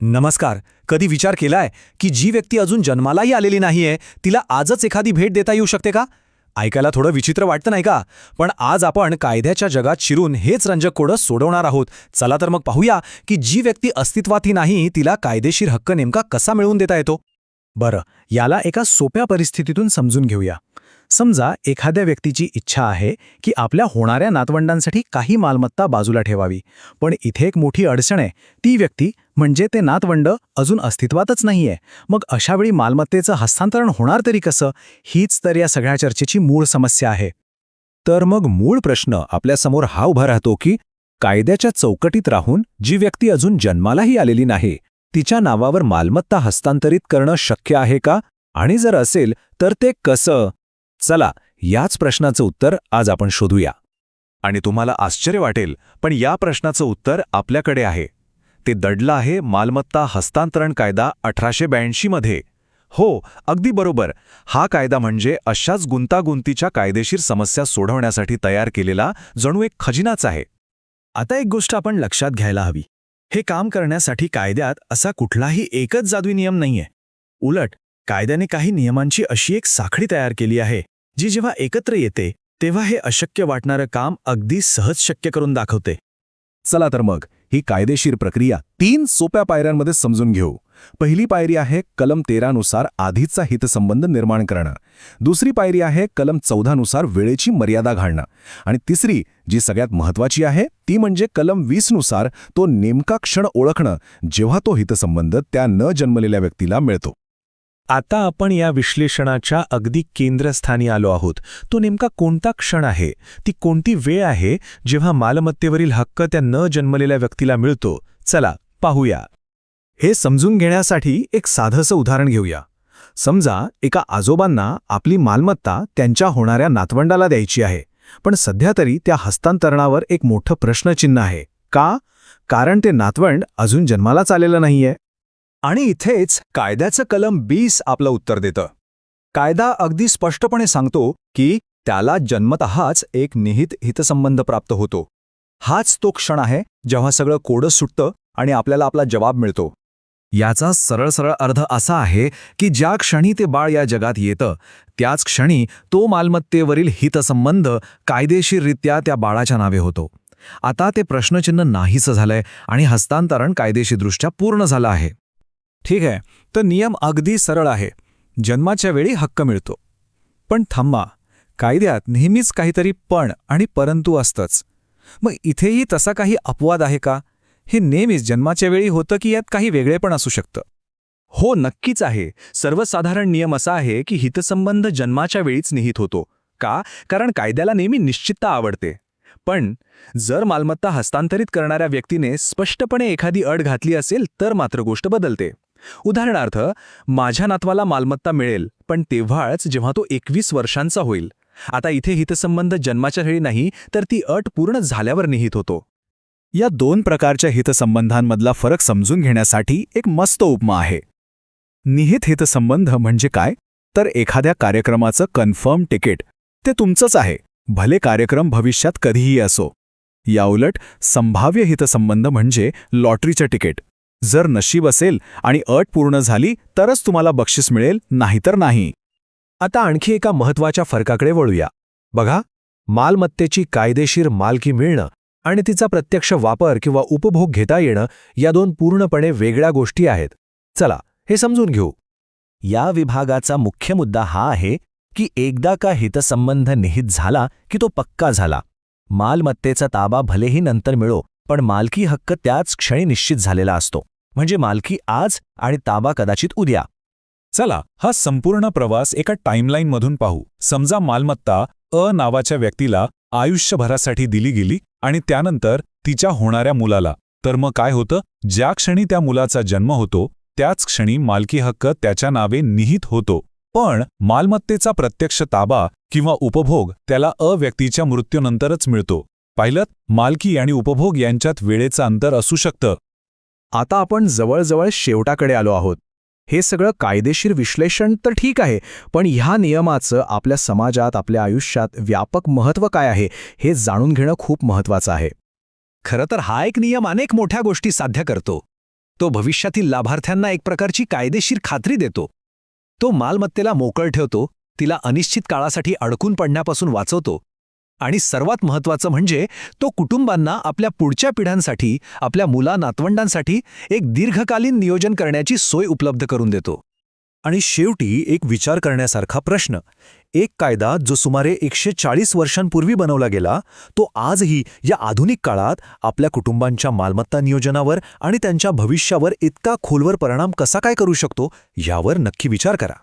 नमस्कार. कधी विचार केलाय की जी व्यक्ती अजून जन्मालाही आलेली नाहीये तिला आजच एखादी भेट देता येऊ शकते का? ऐकायला थोडं विचित्र वाटतं नाही का? पण आज आपण कायद्याच्या जगात शिरून हेच रंजक कोडं सोडवणार आहोत. चला तर मग पाहूया की जी व्यक्ती अस्तित्वातही नाही तिला कायदेशीर हक्क नेमका कसा मिळवून देता येतो? बरं याला एका सोप्या परिस्थितीतून समजून घेऊया. समजा एखाद्या व्यक्तीची इच्छा आहे की आपल्या होणाऱ्या नातवंडांसाठी काही मालमत्ता बाजूला ठेवावी पण इथे एक मोठी अडचण आहे. ती व्यक्ती म्हणजे ते नातवंड अजून अस्तित्वातच नाहीये. मग अशावेळी मालमत्तेचं हस्तांतरण होणार तरी कसं? हीच तर या सगळ्या चर्चेची मूळ समस्या आहे. तर मग मूळ प्रश्न आपल्यासमोर हा उभा राहतो की कायद्याच्या चौकटीत राहून जी व्यक्ती अजून जन्मालाही आलेली नाही तिच्या नावावर मालमत्ता हस्तांतरित करणं शक्य आहे का? आणि जर असेल तर ते कसं? चला याच प्रश्नाचं उत्तर आज आपण शोधूया. आणि तुम्हाला आश्चर्य वाटेल पण या प्रश्नाचं उत्तर आपल्याकडे आहे. ते दडलं आहे मालमत्ता हस्तांतरण कायदा अठराशे ब्याऐंशीमध्ये हो अगदी बरोबर. हा कायदा म्हणजे अशाच गुंतागुंतीच्या कायदेशीर समस्या सोडवण्यासाठी तयार केलेला जणू एक खजिनाच आहे. आता एक गोष्ट आपण लक्षात घ्यायला हवी. हे काम करण्यासाठी कायद्यात असा कुठलाही एकच जादवी नियम नाहीये. उलट कायद्याने काही नियमांची अशी एक साखळी तयार केली आहे जी जेव्हा एकत्र येते तेव्हा हे अशक्य वाटणारं काम अगदी सहज शक्य करून दाखवते. चला तर मग ही कायदेशीर प्रक्रिया तीन सोप्या पायऱ्यांमध्ये समजून घेऊ. पहिली पायरी आहे कलम तेरानुसार आधीचा हितसंबंध निर्माण करणं. दुसरी पायरी आहे कलम चौदानुसार वेळेची मर्यादा घालणं. आणि तिसरी जी सगळ्यात महत्वाची आहे ती म्हणजे कलम वीसनुसार तो नेमका क्षण ओळखणं जेव्हा तो हितसंबंध त्या न जन्मलेल्या व्यक्तीला मिळतो. आता आपण या विश्लेषणाच्या अगदी केंद्रस्थानी आलो आहोत. तो नेमका कोणता क्षण आहे? ती कोणती वेळ आहे जेव्हा मालमत्तेवरील हक्क त्या न जन्मलेल्या व्यक्तीला मिळतो? चला पाहूया. हे समजून घेण्यासाठी एक साधंसं उदाहरण घेऊया. समजा एका आजोबांना आपली मालमत्ता त्यांच्या होणाऱ्या नातवंडाला द्यायची आहे पण सध्या तरी त्या हस्तांतरणावर एक मोठं प्रश्नचिन्ह आहे. का? कारण ते नातवंड अजून जन्मालाच आलेलं नाहीये. आणि इथेच कायद्याचं कलम बीस आपलं उत्तर देतं. कायदा अगदी स्पष्टपणे सांगतो की त्याला जन्मतःच एक निहित हितसंबंध प्राप्त होतो. हाच तो क्षण आहे जेव्हा सगळं कोडं सुटतं आणि आपल्याला आपला जवाब मिळतो. याचा सरळ सरळ अर्थ असा आहे की ज्या क्षणी ते बाळ या जगात येतं त्याच क्षणी तो मालमत्तेवरील हितसंबंध कायदेशीररित्या त्या बाळाच्या नावे होतो. आता ते प्रश्नचिन्ह नाहीसं झालंय आणि हस्तांतरण कायदेशीरदृष्ट्या पूर्ण झालं आहे. ठीक आहे. तर नियम अगदी सरळ आहे. जन्माच्या वेळी हक्क मिळतो. पण थांबा. कायद्यात नेहमीच काहीतरी पण आणि परंतु असतंच. मग इथेही तसा काही अपवाद आहे का? हे नेहमीच जन्माच्या वेळी होतं की यात काही वेगळेपण असू शकतं? हो नक्कीच आहे. सर्वसाधारण नियम असा आहे की हितसंबंध जन्माच्या वेळीच निहित होतो. का? कारण कायद्याला नेहमी निश्चितता आवडते. पण जर मालमत्ता हस्तांतरित करणाऱ्या व्यक्तीने स्पष्टपणे एखादी अड घातली असेल तर मात्र गोष्ट बदलते. उदाहरणार्थ माझ्या नातवाला मालमत्ता मिळेल पण तेव्हाच जेव्हा तो एकवीस वर्षांचा होईल. आता इथे हितसंबंध जन्माच्या वेळी नाही तर ती अट पूर्ण झाल्यावर निहित होतो. या दोन प्रकारच्या हितसंबंधांमधला फरक समजून घेण्यासाठी एक मस्त उपमा आहे. निहित हितसंबंध म्हणजे काय? तर एखाद्या कार्यक्रमाचं कन्फर्म तिकीट ते तुमचंच आहे भले कार्यक्रम भविष्यात कधीही असो. याउलट संभाव्य हितसंबंध म्हणजे लॉटरीचं तिकीट. जर नशीब असेल आणि अट पूर्ण झाली तरच तुम्हाला बक्षीस मिळेल नाहीतर नाही. आता आणखी एका महत्त्वाच्या फरकाकडे वळूया. बघा मालमत्तेची कायदेशीर मालकी मिळणं आणि तिचा प्रत्यक्ष वापर किंवा उपभोग घेता येणं या दोन पूर्णपणे वेगळ्या गोष्टी आहेत. चला हे समजून घेऊ. या विभागाचा मुख्य मुद्दा हा आहे की एकदा का हितसंबंध निहित झाला की तो पक्का झाला. मालमत्तेचा ताबा भलेही नंतर मिळो पण मालकी हक्क त्याच क्षणी निश्चित झालेला असतो. म्हणजे मालकी आज आणि ताबा कदाचित उद्या. चला हा संपूर्ण प्रवास एका टाईमलाईनमधून पाहू. समजा मालमत्ता अ नावाच्या व्यक्तीला आयुष्यभरासाठी दिली गेली आणि त्यानंतर तिच्या होणाऱ्या मुलाला. तर मग काय होतं? ज्या क्षणी त्या मुलाचा जन्म होतो त्याच क्षणी मालकी हक्क त्याच्या नावे निहित होतो. पण मालमत्तेचा प्रत्यक्ष ताबा किंवा उपभोग त्याला अ व्यक्तीच्या मृत्यूनंतरच मिळतो. पाहिलं मालकी आणि उपभोग यांच्यात वेळेचं अंतर असू शकतं. आता आपण जवळजवळ शेवटाकडे आलो आहोत. हे सगळं कायदेशीर विश्लेषण तर ठीक आहे पण ह्या नियमाचं आपल्या समाजात आपल्या आयुष्यात व्यापक महत्त्व काय आहे हे जाणून घेणं खूप महत्त्वाचं आहे. खरं तर हा एक नियम अनेक मोठ्या गोष्टी साध्य करतो. तो भविष्यातील लाभार्थ्यांना एक प्रकारची कायदेशीर खात्री देतो. तो मालमत्तेला मोकळ ठेवतो तिला अनिश्चित काळासाठी अडकून पडण्यापासून वाचवतो आणि सर्वात महत्त्वाचं म्हणजे तो कुटुंबांना आपल्या पुढच्या पिढ्यांसाठी आपल्या मुला नातवंडांसाठी एक दीर्घकालीन नियोजन करण्याची सोय उपलब्ध करून देतो. आणि शेवटी एक विचार करण्यासारखा प्रश्न. एक कायदा जो सुमारे एकशे चाळीस वर्षांपूर्वी बनवला गेला तो आजही या आधुनिक काळात आपल्या कुटुंबांच्या मालमत्ता नियोजनावर आणि त्यांच्या भविष्यावर इतका खोलवर परिणाम कसा काय करू शकतो यावर नक्की विचार करा.